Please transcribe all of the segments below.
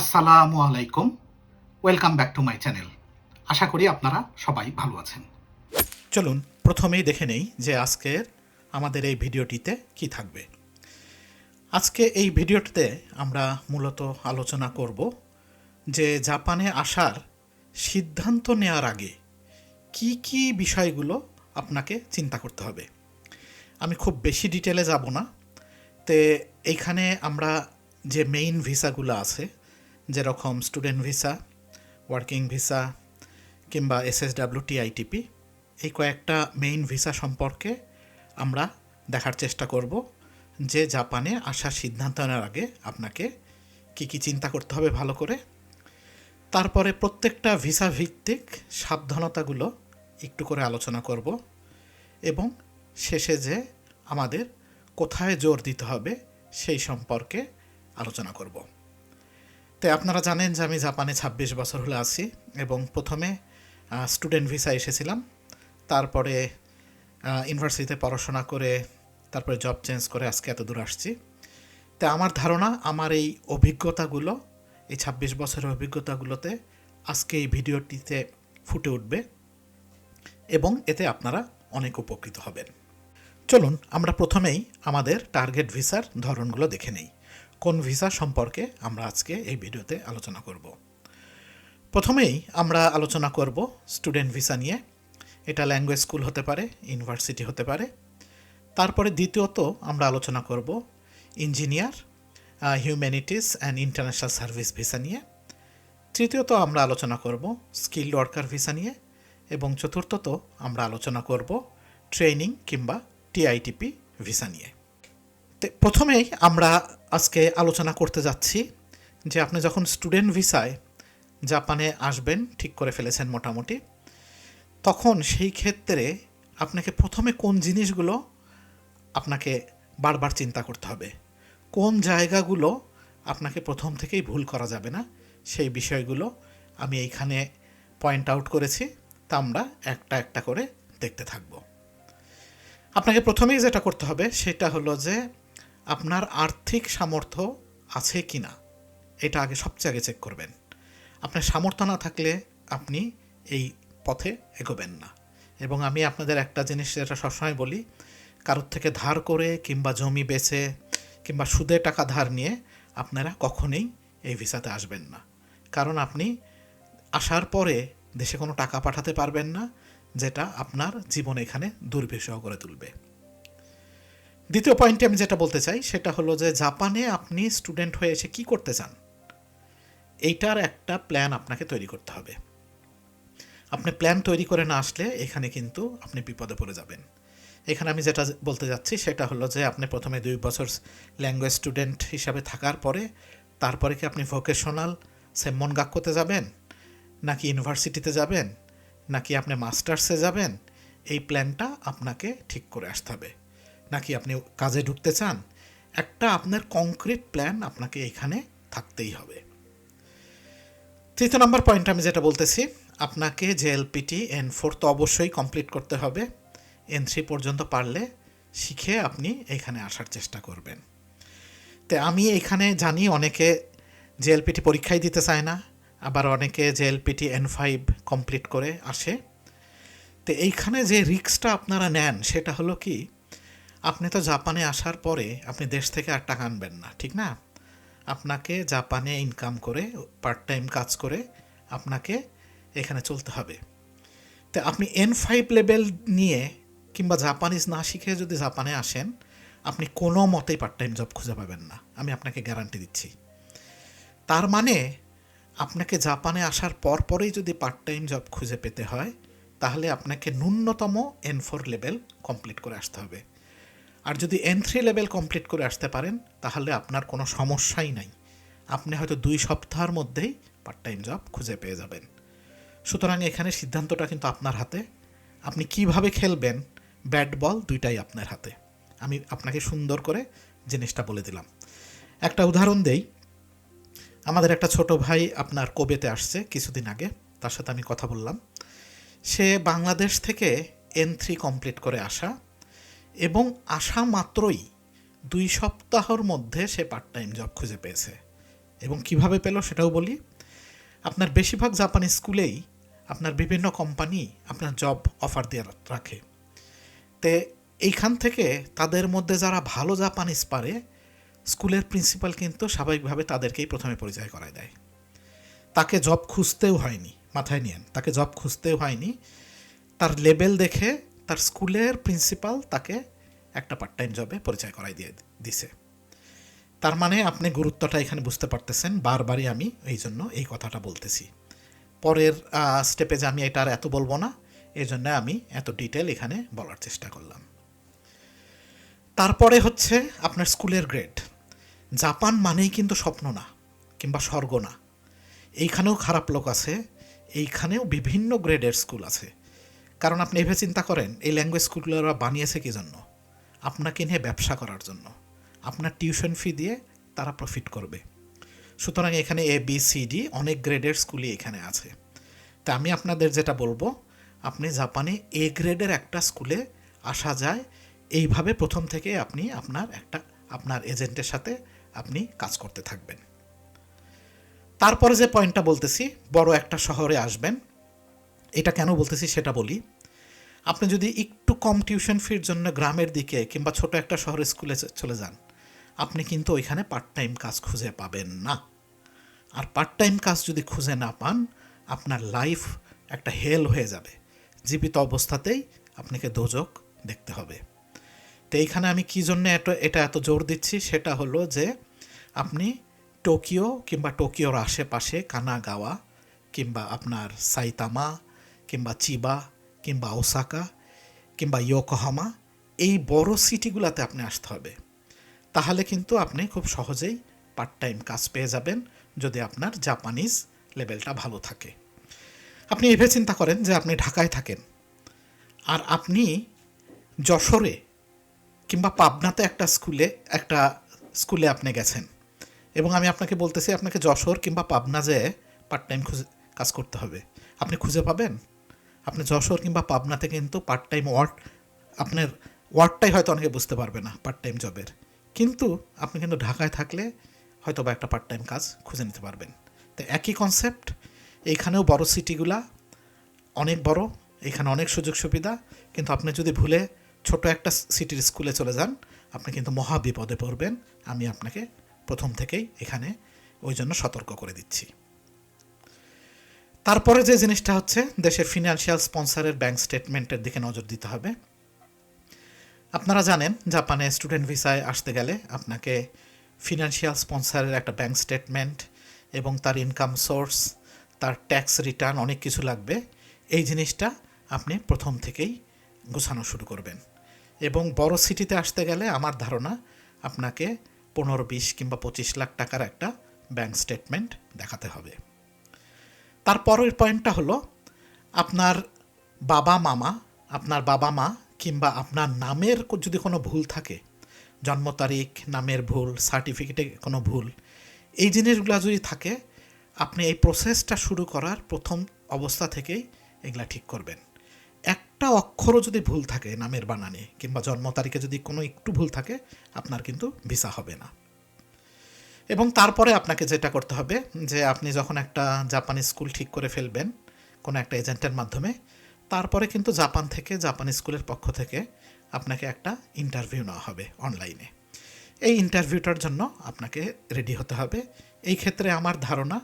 আসসালামু আলাইকুম। Welcome back to my channel আশা করি আপনারা সবাই ভালো আছেন। চলুন, প্রথমেই দেখে নেই যে আজকের আমাদের এই ভিডিওটিতে কি থাকবে। আজকে এই ভিডিওটিতে আমরা মূলত আলোচনা করব যে জাপানে আসার সিদ্ধান্ত নেওয়ার আগে কি কি বিষয়গুলো আপনাকে চিন্তা করতে হবে। আমি খুব বেশি ডিটেলে যাব না। তে এইখানে আমরা যে মেইন ভিসাগুলো আছে যেরকম স্টুডেন্ট ভিসা ওয়ার্কিং ভিসা কিংবা এসএসডাব্লিউ টিআইটিপি এই কয়েকটা মেইন ভিসা সম্পর্কে আমরা দেখার চেষ্টা করব যে জাপানে আসার সিদ্ধান্ত নেওয়ার আগে আপনাকে কি কি চিন্তা করতে হবে ভালো করে। তারপরে প্রত্যেকটা ভিসা ভিত্তিক সাবধানতাগুলো একটু করে আলোচনা করব এবং শেষে যে আমাদের কোথায় জোর দিতে হবে সেই সম্পর্কে আলোচনা করব। তো আপনারা জানেন যে আমি জাপানে ২৬ বছর হলে আছি এবং প্রথমে স্টুডেন্ট ভিসা এসেছিলাম। তারপরে ইউনিভার্সিটিতে পড়াশোনা করে, তারপরে জব চেঞ্জ করে আজকে এত দূর আসছি। তো আমার ধারণা, আমার এই অভিজ্ঞতাগুলো, এই ২৬ বছরের অভিজ্ঞতাগুলোতে আজকে এই ভিডিওটিতে ফুটে উঠবে এবং এতে আপনারা অনেক উপকৃত হবেন। চলুন, আমরা প্রথমেই আমাদের টার্গেট ভিসার ধরনগুলো দেখে নেই। কোন ভিসা সম্পর্কে আমরা আজকে এই ভিডিওতে আলোচনা করব। প্রথমেই আমরা আলোচনা করব স্টুডেন্ট ভিসা নিয়ে। এটা ল্যাঙ্গুয়েজ স্কুল হতে পারে, ইউনিভার্সিটি হতে পারে। তারপরে দ্বিতীয়ত আমরা আলোচনা করব engineer humanities and international service visa নিয়ে। তৃতীয়ত আমরা আলোচনা করব স্কিল্ড ওয়ার্কার ভিসা নিয়ে। এবং চতুর্থত আমরা আলোচনা করব ট্রেনিং কিংবা টিআইটিপি ভিসা নিয়ে। প্রথমেই আমরা আজকে আলোচনা করতে যাচ্ছি যে আপনি যখন স্টুডেন্ট ভিসায় জাপানে আসবেন, ঠিক করে ফেলেছেন মোটামুটি, তখন সেই ক্ষেত্রে আপনাকে প্রথমে কোন জিনিসগুলো আপনাকে বারবার চিন্তা করতে হবে? কোন জায়গাগুলো আপনাকে প্রথম থেকেই ভুল করা যাবে না? সেই বিষয়গুলো আমি এইখানে পয়েন্ট আউট করেছি, তা আমরা একটা একটা করে দেখতে থাকব। আপনাকে প্রথমেই যেটা করতে হবে, সেটা হলো যে আপনার আর্থিক সামর্থ্য আছে কি না? এটা আগে সবচেয়ে আগে চেক করবেন। আপনার সামর্থ্য না থাকলে আপনি এই পথে এগোবেন না। এবং আমি আপনাদের একটা জিনিস যেটা সবসময় বলি, কারোর থেকে ধার করে কিংবা জমি বেচে কিংবা সুদে টাকা ধার নিয়ে আপনারা কখনোই এই ভিসাতে আসবেন না। কারণ আপনি আসার পরে দেশে কোনো টাকা পাঠাতে পারবেন না, যেটা আপনার জীবন এখানে দুর্বিষহ করে তুলবে। দ্বিতীয় পয়েন্টে আমি যেটা বলতে চাই, সেটা হলো যে জাপানে আপনি স্টুডেন্ট হয়ে এসে কী করতে চান? এইটার একটা প্ল্যান আপনাকে তৈরি করতে হবে। আপনি প্ল্যান তৈরি করে না আসলে এখানে কিন্তু আপনি বিপদে পড়ে যাবেন। এখানে আমি যেটা বলতে যাচ্ছি, সেটা হলো যে আপনি প্রথমে দুই বছর ল্যাঙ্গুয়েজ স্টুডেন্ট হিসাবে থাকার পরে, তারপরে কি আপনি ভোকেশনাল সেমন গাক্কতে যাবেন, নাকি ইউনিভার্সিটিতে যাবেন, নাকি আপনি মাস্টার্সে যাবেন? এই প্ল্যানটা আপনাকে ঠিক করে আসতে হবে। নাকি আপনি কাজে ঢুকতে চান? একটা আপনার কংক্রিট প্ল্যান আপনাকে এখানে থাকতেই হবে। তৃতীয় নম্বর পয়েন্ট আমি যেটা বলতেছি, আপনাকে যে এলপিটি এন ফোর তো অবশ্যই কমপ্লিট করতে হবে। এন থ্রি পর্যন্ত পারলে শিখে আপনি এখানে আসার চেষ্টা করবেন। তো আমি এখানে জানি অনেকে জেএলপিটি পরীক্ষাই দিতে চায় না, আবার অনেকে জেএলপিটি এন ফাইভ কমপ্লিট করে আসে। তো এইখানে যে রিক্সটা আপনারা নেন, সেটা হলো কি? আপনি তো জাপানে আসার পরে আপনি দেশ থেকে আর টাকা আনবেন না, ঠিক না? আপনাকে জাপানে ইনকাম করে পার্ট টাইম কাজ করে আপনাকে এখানে চলতে হবে। তো আপনি এন ফাইভ লেভেল নিয়ে কিংবা জাপানিজ না শিখে যদি জাপানে আসেন, আপনি কোনো মতেই পার্ট টাইম জব খুঁজে পাবেন না, আমি আপনাকে গ্যারান্টি দিচ্ছি। তার মানে আপনাকে জাপানে আসার পর পরেই যদি পার্ট টাইম জব খুঁজে পেতে হয়, তাহলে আপনাকে ন্যূনতম এন ফোর লেভেল কমপ্লিট করে আসতে হবে। আর যদি এন থ্রি লেভেল কমপ্লিট করে আসতে পারেন, তাহলে আপনার কোনো সমস্যাই নাই। আপনি হয়তো দুই সপ্তাহের মধ্যেই পার্ট টাইম জব খুঁজে পেয়ে যাবেন। সুতরাং এখানে সিদ্ধান্তটা কিন্তু আপনার হাতে। আপনি কীভাবে খেলবেন? ব্যাট বল দুইটাই আপনার হাতে। আমি আপনাকে সুন্দর করে জিনিসটা বলে দিলাম। একটা উদাহরণ দেই। আমাদের একটা ছোট ভাই আপনার কবেতে আসছে কিছুদিন আগে। তার সাথে আমি কথা বললাম। সে বাংলাদেশ থেকে এন থ্রি কমপ্লিট করে আসা এবং আসা মাত্রই দুই সপ্তাহর মধ্যে সে পার্ট টাইম জব খুঁজে পেয়েছে। এবং কীভাবে পেল সেটাও বলি, আপনার বেশিরভাগ জাপানি স্কুলেই আপনার বিভিন্ন কোম্পানি আপনার জব অফার দিয়ে রাখে। তে এইখান থেকে তাদের মধ্যে যারা ভালো জাপানিজ পারে, স্কুলের প্রিন্সিপাল কিন্তু স্বাভাবিকভাবে তাদেরকেই প্রথমে পরিচয় করায় দেয়। তাকে জব খুঁজতেও হয়নি, মাথায় নিয়েন, তাকে জব খুঁজতেও হয়নি। তার লেভেল দেখে তার স্কুলের প্রিন্সিপাল তাকে একটা পার্ট টাইম জবে পরিচয় করাই দিয়ে দিছে। তার মানে আপনি গুরুত্বটা এখানে বুঝতে পারতেছেন, বারবারই আমি এই জন্য এই কথাটা বলতেছি। পরের স্টেপে যে আমি এটা আর এত বলব না, এই জন্য আমি এত ডিটেল এখানে বলার চেষ্টা করলাম। তারপরে হচ্ছে আপনার স্কুলের গ্রেড জাপান মানেই কিন্তু স্বপ্ন না, কিংবা স্বর্গ না। এইখানেও খারাপ লোক আছে, এইখানেও বিভিন্ন গ্রেডের স্কুল আছে। কারণ আপনি এভাবে চিন্তা করেন, এই ল্যাঙ্গুয়েজ ওরা বানিয়েছে কি জন্য আপনাকে নিয়ে ব্যবসা করার জন্য। আপনার টিউশন ফি দিয়ে তারা প্রফিট করবে। সুতরাং এখানে এ বি সি ডি অনেক গ্রেডের স্কুলই এখানে আছে। তা আমি আপনাদের যেটা বলব, আপনি জাপানে এ গ্রেডের একটা স্কুলে আসা যায়, এইভাবে প্রথম থেকে আপনি আপনার একটা, আপনার এজেন্টের সাথে আপনি কাজ করতে থাকবেন। তারপরে যে পয়েন্টটা বলতেছি, বড় একটা শহরে আসবেন। এটা কেন বলতেছি সেটা বলি। আপনি যদি একটু কম টিউশন ফির জন্য গ্রামের দিকে কিংবা ছোট একটা শহরের স্কুলে চলে যান, আপনি কিন্তু ওইখানে পার্ট টাইম কাজ খুঁজে পাবেন না। আর পার্ট টাইম কাজ যদি খুঁজে না পান, আপনার লাইফ একটা হেল হয়ে যাবে। জীবিত অবস্থাতেই আপনাকে দোজক দেখতে হবে। তো এইখানে আমি কী জন্য এত, এটা এত জোর দিচ্ছি সেটা হলো যে, আপনি টোকিও কিংবা টোকিওর আশেপাশে কানাগাওয়া কিংবা আপনার সাইতামা কিংবা চিবা, কিংবা ওসাকা, কিংবা ইয়োকোহামা, এই বড় সিটিগুলোতে আপনি আসতে হবে। তাহলে কিন্তু আপনি খুব সহজেই পার্ট টাইম কাজ পেয়ে যাবেন যদি আপনার জাপানিজ লেভেলটা ভালো থাকে। আপনি এভাবে চিন্তা করেন যে আপনি ঢাকায় থাকেন। আর আপনি যশোরে কিংবা পাবনাতে একটা স্কুলে একটা স্কুলে আপনি গেছেন। এবং আমি আপনাকে বলতেছি, আপনাকে যশোর কিংবা পাবনা যেয়ে পার্ট টাইম খুঁজে, কাজ করতে হবে। আপনি খুঁজে পাবেন? আপনি যশোর কিংবা পাবনাতে কিন্তু পার্ট টাইম ওয়ার্ড আপনার ওয়ার্ডটাই হয়তো অনেকে বুঝতে পারবে না পার্ট টাইম জবের কিন্তু আপনি কিন্তু ঢাকায় থাকলে হয়তো বা একটা পার্ট টাইম কাজ খুঁজে নিতে পারবেন। তো একই কনসেপ্ট এইখানেও বড় সিটিগুলা অনেক বড়, এখানে অনেক সুযোগ সুবিধা, কিন্তু আপনি যদি ভুলে ছোট একটা সিটির স্কুলে চলে যান, আপনি কিন্তু মহা বিপদে পড়বেন। আমি আপনাকে প্রথম থেকেই এখানে ওই জন্য সতর্ক করে দিচ্ছি। তারপরে যে জিনিসটা হচ্ছে, দেশের ফিনান্সিয়াল স্পন্সরের ব্যাংক স্টেটমেন্টের দিকে নজর দিতে হবে। আপনারা জানেন, জাপানে স্টুডেন্ট ভিসায় আসতে গেলে আপনাকে ফিনান্সিয়াল স্পন্সরের একটা ব্যাংক স্টেটমেন্ট এবং তার ইনকাম সোর্স তার ট্যাক্স রিটার্ন অনেক কিছু লাগবে। এই জিনিসটা আপনি প্রথম থেকেই গোছানো শুরু করবেন। এবং বড় সিটিতে আসতে গেলে আমার ধারণা, আপনাকে পনেরো, বিশ কিংবা পঁচিশ লাখ টাকার একটা ব্যাংক স্টেটমেন্ট দেখাতে হবে। তারপরের পয়েন্টটা হলো আপনার বাবা, মামা, আপনার বাবা, মা কিংবা আপনার নামের যদি কোনো ভুল থাকে, জন্ম তারিখ, নামের ভুল সার্টিফিকেটে কোনো ভুল, এই জিনিসগুলো যদি থাকে, আপনি এই প্রসেসটা শুরু করার প্রথম অবস্থা থেকেই এগুলা ঠিক করবেন। একটা অক্ষরও যদি ভুল থাকে নামের বানানে কিংবা জন্ম তারিখে যদি কোনো একটু ভুল থাকে, আপনার কিন্তু ভিসা হবে না। এবং তারপরে আপনাকে যেটা করতে হবে, যে আপনি যখন একটা জাপানি স্কুল ঠিক করে ফেলবেন, কোনো একটা এজেন্টের মাধ্যমে, তারপরে কিন্তু জাপান থেকে জাপানি স্কুলের পক্ষ থেকে আপনাকে একটা ইন্টারভিউ নেওয়া হবে অনলাইনে। এই ইন্টারভিউটার জন্য আপনাকে রেডি হতে হবে। এই ক্ষেত্রে আমার ধারণা,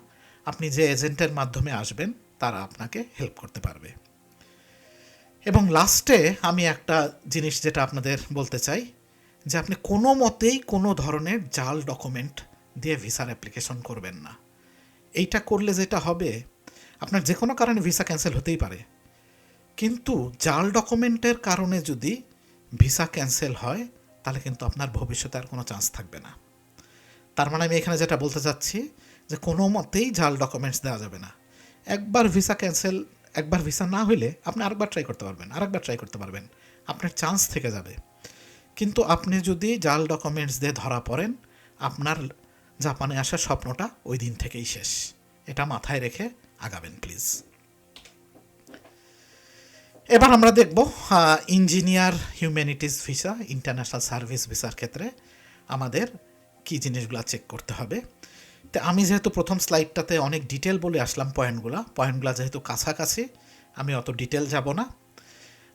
আপনি যে এজেন্টের মাধ্যমে আসবেন, তারা আপনাকে হেল্প করতে পারবে। এবং লাস্টে আমি একটা জিনিস যেটা আপনাদের বলতে চাই, যে আপনি কোনো মতেই কোনো ধরনের জাল ডকুমেন্ট দিয়ে ভিসার অ্যাপ্লিকেশন করবেন না। এইটা করলে যেটা হবে, আপনার যে কোনো কারণে ভিসা ক্যান্সেল হতেই পারে। কিন্তু জাল ডকুমেন্টের কারণে যদি ভিসা ক্যান্সেল হয়, তাহলে কিন্তু আপনার ভবিষ্যতে আর কোনো চান্স থাকবে না। তার মানে আমি এখানে যেটা বলতে চাচ্ছি, যে কোনো মতেই জাল ডকুমেন্টস দেওয়া যাবে না। একবার ভিসা ক্যান্সেল একবার ভিসা না হইলে আপনি আরেকবার ট্রাই করতে পারবেন, আরেকবার ট্রাই করতে পারবেন। আপনার চান্স থেকে যাবে। কিন্তু আপনি যদি জাল ডকুমেন্টস দিয়ে ধরা পড়েন, আপনার জাপানে আসার স্বপ্নটা ওই দিন থেকেই শেষ। এটা মাথায় রেখে আগাবেন, প্লিজ। এবার আমরা দেখব engineer humanities visa, international service ভিসার ক্ষেত্রে আমাদের কি জিনিসগুলো চেক করতে হবে। তো আমি যেহেতু প্রথম স্লাইডটাতে অনেক ডিটেল বলে আসলাম পয়েন্টগুলো পয়েন্টগুলো যেহেতু কাছাকাছি, আমি অত ডিটেল যাব না।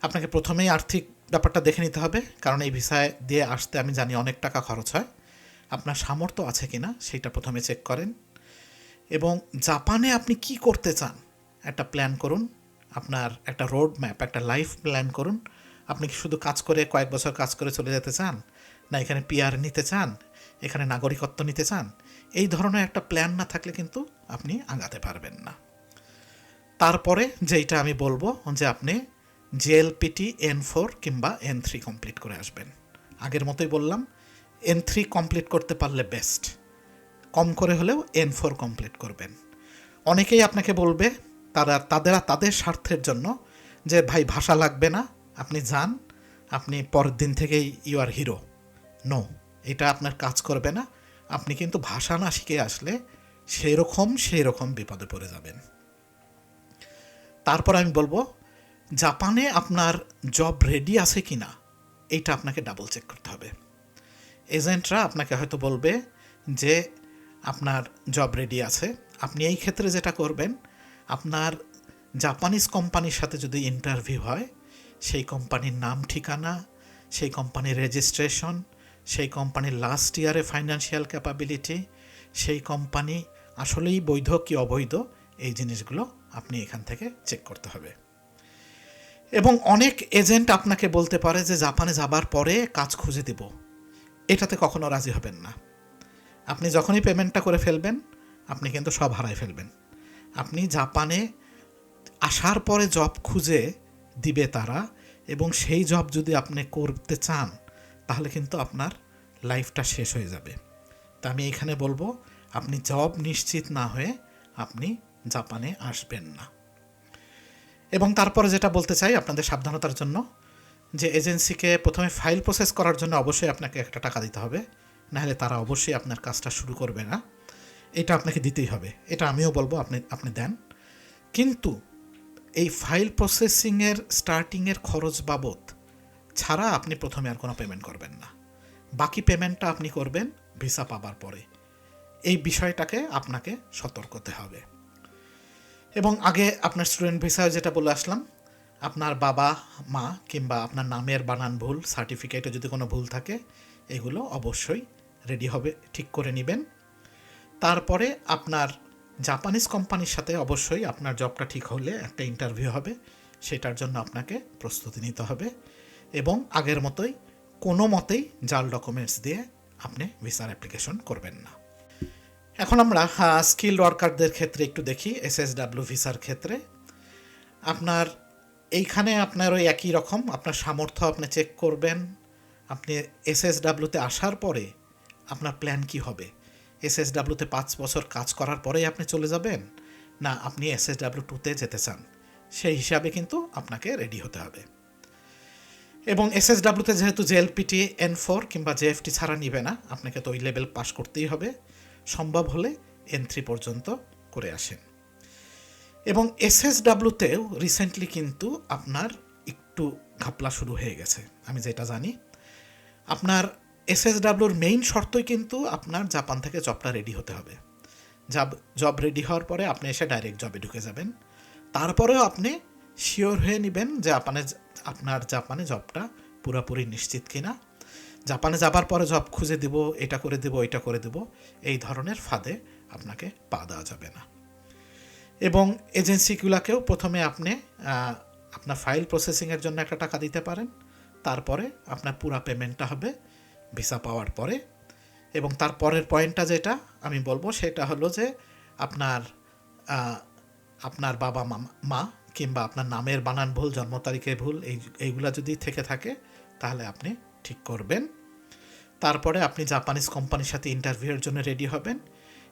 আপনাকে প্রথমেই আর্থিক ব্যাপারটা দেখে নিতে হবে, কারণ এই ভিসায় দিয়ে আসতে আমি জানি অনেক টাকা খরচ হয়। আপনার সামর্থ্য আছে কি না সেটা প্রথমে চেক করেন। এবং জাপানে আপনি কি করতে চান? একটা প্ল্যান করুন। আপনার একটা রোড ম্যাপ একটা লাইফ প্ল্যান করুন। আপনি কি শুধু কাজ করে কয়েক বছর কাজ করে চলে যেতে চান? না, এখানে পিআর নিতে চান? এখানে নাগরিকত্ব নিতে চান? এই ধরনের একটা প্ল্যান না থাকলে কিন্তু আপনি আগাতে পারবেন না। তারপরে যেইটা আমি বলব, যে আপনি জেএলপিটি এন ফোর কিংবা এন থ্রি কমপ্লিট করে আসবেন। আগের মতোই বললাম এন থ্রি কমপ্লিট করতে পারলে বেস্ট কম করে হলেও এন ফোর কমপ্লিট করবেন। অনেকেই আপনাকে বলবে, তারা, তাদের তাদের স্বার্থের জন্য যে, ভাই, ভাষা লাগবে না, আপনি যান, আপনি পরের দিন থেকেই ইউ আর হিরো নো এটা আপনার কাজ করবে না। আপনি কিন্তু ভাষা না শিখে আসলে সেরকম সেই রকম বিপদে পড়ে যাবেন। তারপর আমি বলব, জাপানে আপনার জব রেডি আছে কি না এইটা আপনাকে ডাবল চেক করতে হবে। এজেন্টরা আপনাকে হয়তো বলবে যে আপনার জব রেডি আছে। আপনি এই ক্ষেত্রে যেটা করবেন, আপনার জাপানিজ কোম্পানির সাথে যদি ইন্টারভিউ হয়, সেই কোম্পানির নাম, ঠিকানা, সেই কোম্পানির রেজিস্ট্রেশন সেই কোম্পানির লাস্ট ইয়ারে ফাইন্যান্সিয়াল ক্যাপাবিলিটি সেই কোম্পানি আসলেই বৈধ কি অবৈধ, এই জিনিসগুলো আপনি এখান থেকে চেক করতে হবে। এবং অনেক এজেন্ট আপনাকে বলতে পারে যে, জাপানে যাবার পরে কাজ খুঁজে দিব। এটাতে কখনো রাজি হবেন না। আপনি যখনই পেমেন্টটা করে ফেলবেন, আপনি কিন্তু সব হারাই ফেলবেন। আপনি জাপানে আসার পরে জব খুঁজে দিবে তারা এবং সেই জব যদি আপনি করতে চান, তাহলে কিন্তু আপনার লাইফটা শেষ হয়ে যাবে। তা আমি এখানে বলব, আপনি জব নিশ্চিত না হয়ে আপনি জাপানে আসবেন না। এবং তারপরে যেটা বলতে চাই, আপনাদের সাবধানতার জন্য যে এজেন্সিকে প্রথমে ফাইল প্রসেস করার জন্য অবশ্যই আপনাকে একটা টাকা দিতে হবে, নাহলে তারা অবশ্যই আপনার কাজটা শুরু করবে না। এটা আপনাকে দিতেই হবে। এটা আমিও বলব, আপনি আপনি দেন। কিন্তু এই ফাইল প্রসেসিংয়ের স্টার্টিংয়ের খরচ বাবদ ছাড়া আপনি প্রথমে আর কোনো পেমেন্ট করবেন না। বাকি পেমেন্টটা আপনি করবেন ভিসা পাবার পরে। এই বিষয়টাকে আপনাকে সতর্কতে হবে। এবং আগে আপনার স্টুডেন্ট ভিসায় যেটা বলে আসলাম আপনার বাবা, মা কিংবা আপনার নামের বানান ভুল সার্টিফিকেটে যদি কোনো ভুল থাকে, এগুলো অবশ্যই রেডি হবে, ঠিক করে নেবেন। তারপরে আপনার জাপানিজ কোম্পানির সাথে অবশ্যই আপনার জবটা ঠিক হলে একটা ইন্টারভিউ হবে, সেটার জন্য আপনাকে প্রস্তুতি নিতে হবে এবং আগের মতোই কোনো মতেই জাল ডকুমেন্টস দিয়ে আপনি ভিসার অ্যাপ্লিকেশন করবেন না। এখন আমরা স্কিল ওয়ার্কারদের ক্ষেত্রে একটু দেখি এসএসডাব্লিউ ভিসার ক্ষেত্রে। আপনার এইখানে আপনার ওই একই রকম, আপনার সামর্থ্য আপনি চেক করবেন, আপনি এসএসডাব্লিউতে আসার পরে আপনার প্ল্যান কি হবে? এসএসডাব্লিউতে পাঁচ বছর কাজ করার পরেই আপনি চলে যাবেন, না আপনি এসএসডাব্লিউ টুতে যেতে চান? সেই হিসাবে কিন্তু আপনাকে রেডি হতে হবে। এবং এসএসডাব্লিউতে যেহেতু জেএলপিটি এন ফোর কিংবা জেএফটি ছাড়া নিবে না, আপনাকে তো ওই লেভেল পাস করতেই হবে। সম্ভব হলে এন থ্রি পর্যন্ত করে আসেন। এবং এসএসডাব্লিউতেও রিসেন্টলি কিন্তু আপনার একটু ঘাপলা শুরু হয়ে গেছে, আমি যেটা জানি। আপনার এসএসডাব্লিউর মেইন শর্তই কিন্তু আপনার জাপান থেকে জবটা রেডি হতে হবে। জব জব রেডি হওয়ার পরে আপনি এসে ডাইরেক্ট জবে ঢুকে যাবেন। তারপরেও আপনি শিওর হয়ে নেবেন যে আপনার আপনার জাপানে জবটা পুরোপুরি নিশ্চিত কিনা। জাপানে যাবার পরে জব খুঁজে দিব, এটা করে দিব এটা করে দিব, এই ধরনের ফাঁদে আপনাকে পা দেওয়া যাবে না। এবং এজেন্সিগুলোকেও প্রথমে আপনি আপনার ফাইল প্রসেসিংয়ের জন্য একটা টাকা দিতে পারেন। তারপরে আপনার পুরো পেমেন্টটা হবে ভিসা পাওয়ার পরে। এবং তার পরের পয়েন্টটা যেটা আমি বলব, সেটা হলো যে আপনার আপনার বাবা, মা মা কিংবা আপনার নামের বানান ভুল, জন্ম তারিখের ভুল, এই, এইগুলা যদি থেকে থাকে, তাহলে আপনি ঠিক করবেন। তারপরে আপনি জাপানিজ কোম্পানির সাথে ইন্টারভিউয়ের জন্য রেডি হবেন।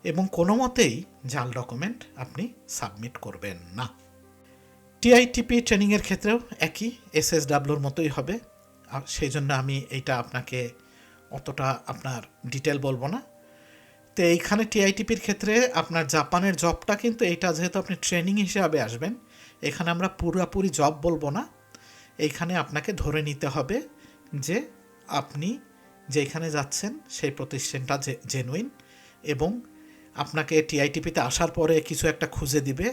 এবং কোনো মতেই জাল ডকুমেন্ট আপনি সাবমিট করবেন না। টিআইটিপি ট্রেনিংয়ের ক্ষেত্রেও একই এসএসডাব্লুর মতোই হবে। আর সেই জন্য আমি এইটা আপনাকে অতটা আপনার ডিটেল বলব না। তো এইখানে টিআইটিপির ক্ষেত্রে আপনার জাপানের জবটা কিন্তু এইটা যেহেতু আপনি ট্রেনিং হিসাবে আসবেন, এখানে আমরা পুরোপুরি জব বলব না। এইখানে আপনাকে ধরে নিতে হবে যে আপনি যেখানে যাচ্ছেন সেই প্রতিষ্ঠানটা জেনুইন এবং আপনাকে টিআইটিপিতে আসার পরে কিছু একটা খুঁজে দিবে,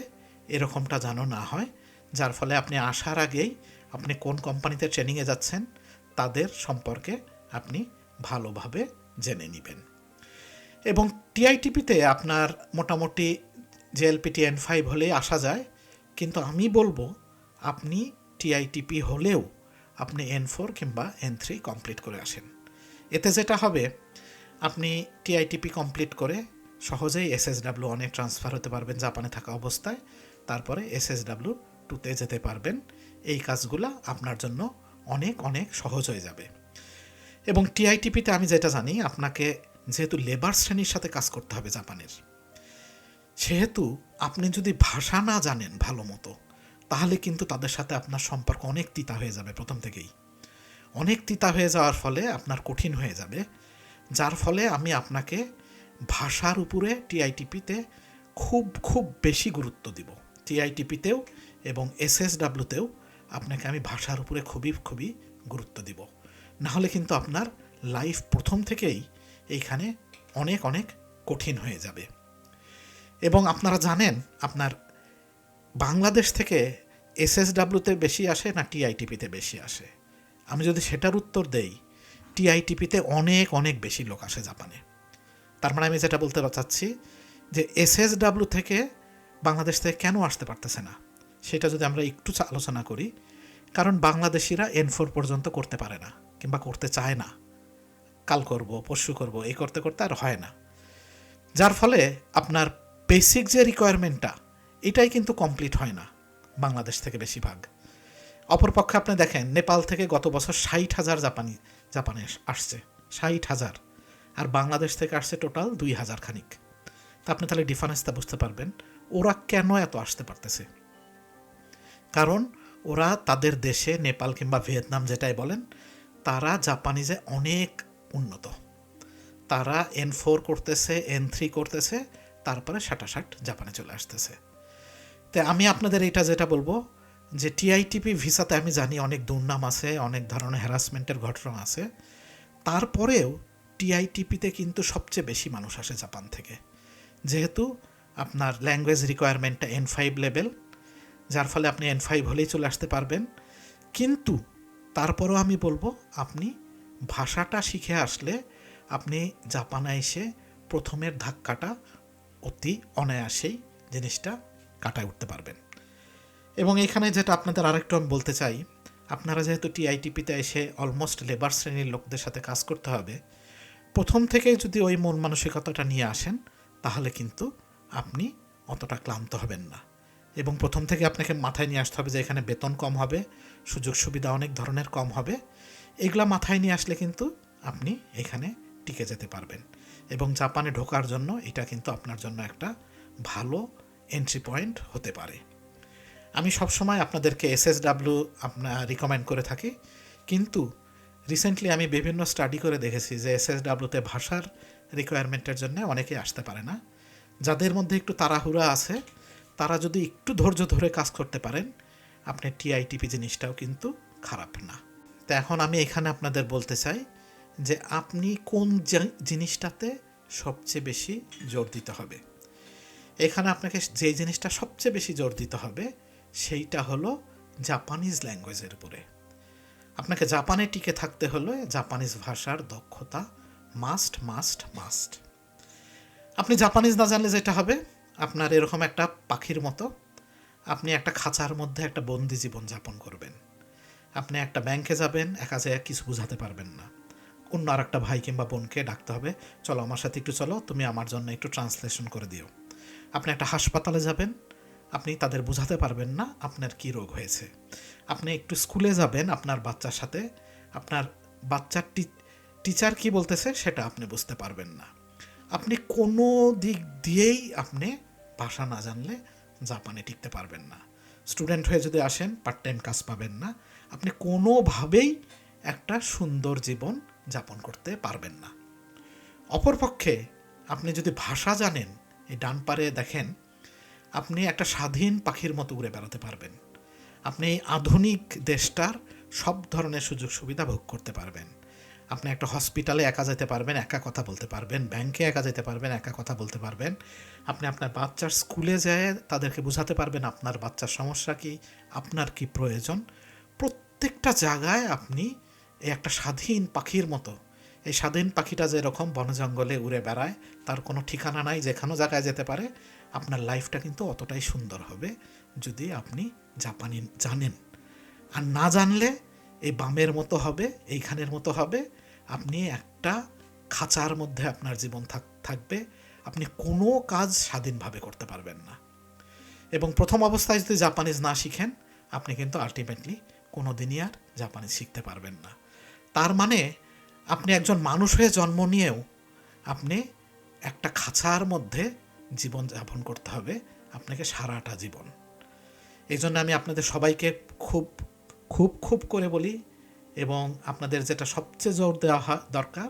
এরকমটা যেন না হয়। যার ফলে আপনি আসার আগেই আপনি কোন কোম্পানিতে ট্রেনিংয়ে যাচ্ছেন, তাদের সম্পর্কে আপনি ভালোভাবে জেনে নেবেন। এবং টিআইটিপিতে আপনার মোটামুটি জেএলপিটি এন ফাইভ হলেই আসা যায়, কিন্তু আমি বলব আপনি টিআইটিপি হলেও আপনি এন ফোর কিংবা এন থ্রি কমপ্লিট করে আসেন। এতে যেটা হবে, আপনি টিআইটিপি কমপ্লিট করে সহজেই এসএসডাব্লিউ অনেক ট্রান্সফার হতে পারবেন জাপানে থাকা অবস্থায়। তারপরে এসএসডাব্লিউ টুতে যেতে পারবেন। এই কাজগুলো আপনার জন্য অনেক অনেক সহজ হয়ে যাবে। এবং টিআইটিপিতে আমি যেটা জানি, আপনাকে যেহেতু লেবার শ্রেণির সাথে কাজ করতে হবে জাপানের, সেহেতু আপনি যদি ভাষা না জানেন ভালো মতো, তাহলে কিন্তু তাদের সাথে আপনার সম্পর্ক অনেক তিতা হয়ে যাবে প্রথম থেকেই। অনেক তিতা হয়ে যাওয়ার ফলে আপনার কঠিন হয়ে যাবে। যার ফলে আমি আপনাকে ভাষার উপরে টিআইটিপিতে খুব খুব বেশি গুরুত্ব দিব। টিআইটিপিতেও এবং এসএসডাব্লিউতেও আপনাকে আমি ভাষার উপরে খুবই খুবই গুরুত্ব দিব। না হলে কিন্তু আপনার লাইফ প্রথম থেকেই এইখানে অনেক অনেক কঠিন হয়ে যাবে। এবং আপনারা জানেন, আপনার বাংলাদেশ থেকে এসএসডাব্লিউতে বেশি আসে না টিআইটিপিতে বেশি আসে? আমি যদি সেটার উত্তর দেই, টিআইটিপিতে অনেক অনেক বেশি লোক আসে জাপানে। তার মানে আমি যেটা বলতে চাচ্ছি যে এসএসডাব্লিউ থেকে বাংলাদেশ থেকে কেন আসতে পারতেছে না? সেটা যদি আমরা একটু আলোচনা করি, কারণ বাংলাদেশিরা এন ফোর পর্যন্ত করতে পারে না, কিংবা করতে চায় না। কাল করব, পরশু করব, এই করতে করতে আর হয় না। যার ফলে আপনার বেসিক যে রিকোয়ারমেন্টটা এটাই কিন্তু কমপ্লিট হয় না বাংলাদেশ থেকে বেশিরভাগ। অপরপক্ষে আপনি দেখেন, নেপাল থেকে গত বছর ষাট হাজার জাপানি জাপানে আসছে। ষাট হাজার। আর বাংলাদেশ থেকে আসছে টোটাল দুই হাজার খানিক। তা আপনি তাহলে ডিফারেন্সটা বুঝতে পারবেন, ওরা কেন এত আসতে পারতেছে? কারণ ওরা তাদের দেশে নেপাল কিংবা ভিয়েতনাম যেটাই বলেন, তারা জাপানিজে অনেক উন্নত। তারা এন ফোর করতেছে এন থ্রি করতেছে, তারপরে ষাটাষাট জাপানে চলে আসতেছে। তো আমি আপনাদের এটা যেটা বলব, যে টিআইটিপি ভিসাতে আমি জানি অনেক দুর্নাম আছে, অনেক ধরনের হ্যারাসমেন্টের ঘটনা আছে। তারপরেও টিআইটিপিতে কিন্তু সবচেয়ে বেশি মানুষ আসে জাপান থেকে। যেহেতু আপনার ল্যাঙ্গুয়েজ রিকোয়ারমেন্টটা এন ফাইভ লেভেল যার ফলে আপনি এন ফাইভ হলেই চলে আসতে পারবেন। কিন্তু তারপরও আমি বলব, আপনি ভাষাটা শিখে আসলে আপনি জাপানে এসে প্রথমের ধাক্কাটা অতি অনায়াসেই জিনিসটা কাটায় উঠতে পারবেন। এবং এখানে যেটা আপনাদের আরেকটু আমি বলতে চাই, আপনারা যেহেতু টিআইটিপিতে এসে অলমোস্ট লেবার শ্রেণির লোকদের সাথে কাজ করতে হবে প্রথম থেকেই যদি ওই মন মানসিকতাটা নিয়ে আসেন, তাহলে কিন্তু আপনি অতটা ক্লান্ত হবেন না। এবং প্রথম থেকে আপনাকে মাথায় নিয়ে আসতে হবে যে এখানে বেতন কম হবে, সুযোগ সুবিধা অনেক ধরনের কম হবে। এগুলা মাথায় নিয়ে আসলে কিন্তু আপনি এখানে টিকে যেতে পারবেন। এবং জাপানে ঢোকার জন্য এটা কিন্তু আপনার জন্য একটা ভালো এন্ট্রি পয়েন্ট হতে পারে। আমি সবসময় আপনাদেরকে এসএসডাব্লিউ আপনার রিকমেন্ড করে থাকি। কিন্তু রিসেন্টলি আমি বিভিন্ন স্টাডি করে দেখেছি যে এসএসডাব্লিউতে ভাষার রিকোয়ারমেন্টের জন্য অনেকে আসতে পারে না। যাদের মধ্যে একটু তাড়াহুড়া আছে, তারা যদি একটু ধৈর্য ধরে কাজ করতে পারেন, আপনি টিআইটিপি জিনিসটাও কিন্তু খারাপ না। তো এখন আমি এখানে আপনাদের বলতে চাই যে আপনি কোন জিনিসটাতে সবচেয়ে বেশি জোর দিতে হবে। এখানে আপনাকে যে জিনিসটা সবচেয়ে বেশি জোর দিতে হবে, সেইটা হলো জাপানিজ ল্যাঙ্গুয়েজের উপরে। আপনাকে জাপানে টিকে থাকতে হলে জাপানিজ ভাষার দক্ষতা মাস্ট মাস্ট মাস্ট। আপনি জাপানিজ না জানলে যেটা হবে? আপনার এরকম একটা পাখির মতো আপনি একটা খাঁচার মধ্যে একটা বন্দি জীবন যাপন করবেন। আপনি একটা ব্যাংকে যাবেন, একা যায় কিছু বুঝাতে পারবেন না। অন্য আর একটা ভাই কিংবা বোনকে ডাকতে হবে, চলো আমার সাথে একটু চলো, তুমি আমার জন্য একটু ট্রান্সলেশন করে দিও। আপনি একটা হাসপাতালে যাবেন আপনি তাদের বোঝাতে পারবেন না আপনার কি রোগ হয়েছে। আপনি একটু স্কুলে যাবেন আপনার বাচ্চার সাথে, আপনার বাচ্চার টিচার কি বলতেছে সেটা আপনি বুঝতে পারবেন না। আপনি কোনো দিক দিয়েই আপনি ভাষা না জানলে জাপানে টিকতে পারবেন না। স্টুডেন্ট হয়ে যদি আসেন পার্ট টাইম কাজ পাবেন না। আপনি কোনোভাবেই একটা সুন্দর জীবন যাপন করতে পারবেন না। অপরপক্ষে আপনি যদি ভাষা জানেন, এই ডান পারে দেখেন আপনি একটা স্বাধীন পাখির মতো উড়ে বেড়াতে পারবেন। আপনি আধুনিক দেশটার সব ধরনের সুযোগ সুবিধা ভোগ করতে পারবেন। আপনি একটা হসপিটালে একা যেতে পারবেন, একা কথা বলতে পারবেন, ব্যাংকে একা যেতে পারবেন, একা কথা বলতে পারবেন। আপনি আপনার বাচ্চার স্কুলে যেয়ে তাদেরকে বোঝাতে পারবেন, আপনার বাচ্চার সমস্যা কি, আপনার কি প্রয়োজন। প্রত্যেকটা জায়গায় আপনি এই একটা স্বাধীন পাখির মতো, এই স্বাধীন পাখিটা যেরকম বন জঙ্গলে উড়ে বেড়ায়, তার কোনো ঠিকানা নাই, যেখানো জায়গায় যেতে পারে আপনার লাইফটা কিন্তু অতটাই সুন্দর হবে যদি আপনি জাপানি জানেন। আর না জানলে এই বামের মতো হবে, এইখানের মতো হবে। আপনি একটা খাঁচার মধ্যে আপনার জীবন থাক- থাকবে। আপনি কোনো কাজ স্বাধীনভাবে করতে পারবেন না। এবং প্রথম অবস্থায় যদি জাপানিজ না শিখেন, আপনি কিন্তু আলটিমেটলি কোনো দিনই আর জাপানিজ শিখতে পারবেন না। তার মানে আপনি একজন মানুষ হয়ে জন্ম নিয়েও আপনি একটা খাঁচার মধ্যে জীবন যাপন করতে হবে, আপনাকে সারাটা জীবন। এই জন্য আমি আপনাদের সবাইকে খুব খুব খুব করে বলি এবং আপনাদের যেটা সবচেয়ে জোর দেওয়া দরকার,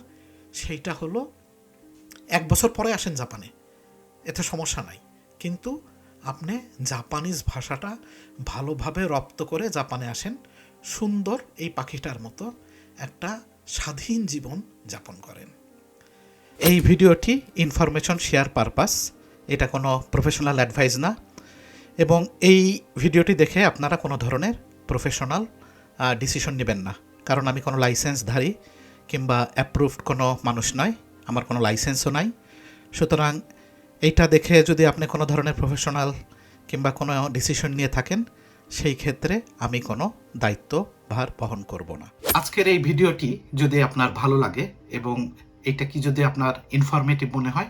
সেইটা হলো এক বছর পরে আসেন জাপানে। এতে সমস্যা নাই। কিন্তু আপনি জাপানিজ ভাষাটা ভালোভাবে রপ্ত করে জাপানে আসেন, সুন্দর এই পাখিটার মতো একটা স্বাধীন জীবন যাপন করেন। এই ভিডিওটি ইনফরমেশন শেয়ার পারপাস এটা কোনো প্রফেশনাল অ্যাডভাইস না। এবং এই ভিডিওটি দেখে আপনারা কোনো ধরনের প্রফেশনাল ডিসিশন নেবেন না। কারণ আমি কোনো লাইসেন্সধারী কিংবা অ্যাপ্রুভড কোনো মানুষ নয়, আমার কোনো লাইসেন্সও নাই। সুতরাং এইটা দেখে যদি আপনি কোনো ধরনের প্রফেশনাল কিংবা কোনো ডিসিশন নিয়ে থাকেন, সেই ক্ষেত্রে আমি কোনো দায়িত্ব ভার বহন করব না। আজকের এই ভিডিওটি যদি আপনার ভালো লাগে এবং এটা কি যদি আপনার ইনফরমেটিভ মনে হয়